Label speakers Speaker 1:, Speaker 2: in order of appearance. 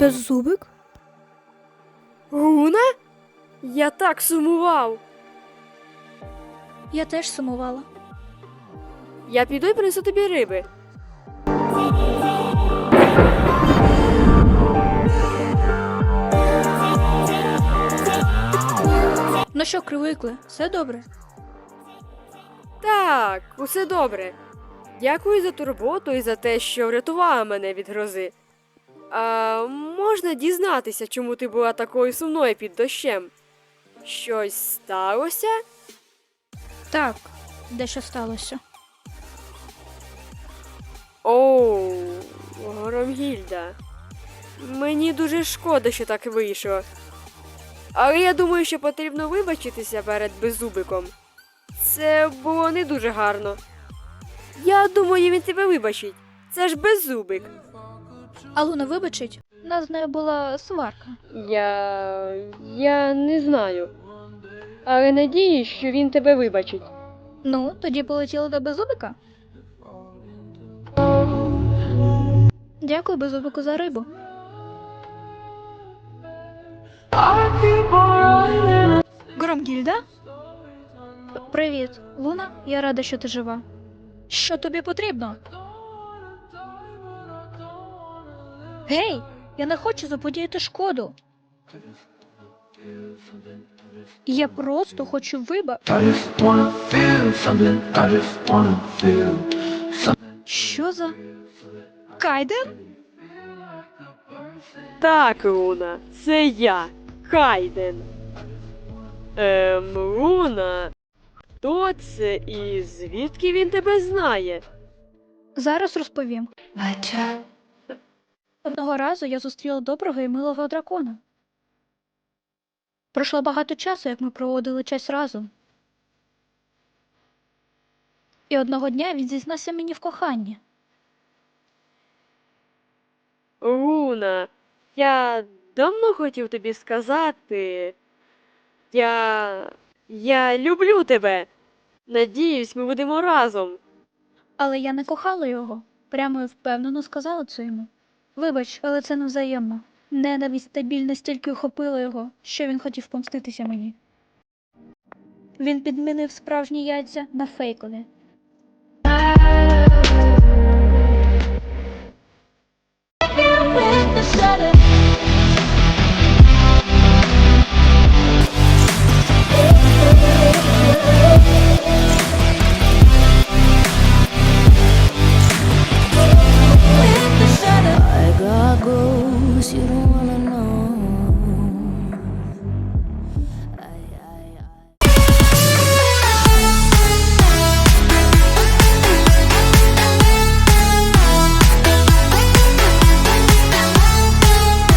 Speaker 1: Беззубик?
Speaker 2: Гуна? Я так сумував.
Speaker 1: Я теж сумувала.
Speaker 2: Я піду і принесу тобі риби.
Speaker 1: Ну що, кривикли? Все добре?
Speaker 2: Так, усе добре. Дякую за турботу і за те, що врятувала мене від грози. А можна дізнатися, чому ти була такою сумною під дощем? Щось сталося?
Speaker 1: Так, дещо сталося.
Speaker 2: Оу, Громгільда. Мені дуже шкода, що так вийшло. Але я думаю, що потрібно вибачитися перед беззубиком. Це було не дуже гарно. Я думаю, він тебе вибачить. Це ж беззубик.
Speaker 1: А Луна вибачить, у нас з нею була сварка.
Speaker 2: Я. я не знаю. Але надіюсь, що він тебе вибачить.
Speaker 1: Ну, тоді полетіли до беззубика. Дякую беззубику за рибу. Громгільда? Привіт, Луна. Я рада, що ти жива. Що тобі потрібно? Гей, я не хочу заподіяти шкоду. Я просто хочу виба.
Speaker 3: I just wanna feel something. I just wanna feel something.
Speaker 1: Що за Кайден?
Speaker 2: Так, Луна, це я, Хайден. Ем, Луна. Хто це і звідки він тебе знає?
Speaker 1: Зараз розповім. Одного разу я зустріла доброго і милого дракона. Пройшло багато часу, як ми проводили час разом. І одного дня він зізнався мені в коханні.
Speaker 2: Луна, я давно хотів тобі сказати. Я. Я люблю тебе. Надіюсь, ми будемо разом.
Speaker 1: Але я не кохала його. Прямо і впевнено сказала це йому. Вибач, але це невзаємно. Ненависть та біль настільки охопила його, що він хотів помститися мені. Він підмінив справжні яйця на фейкові.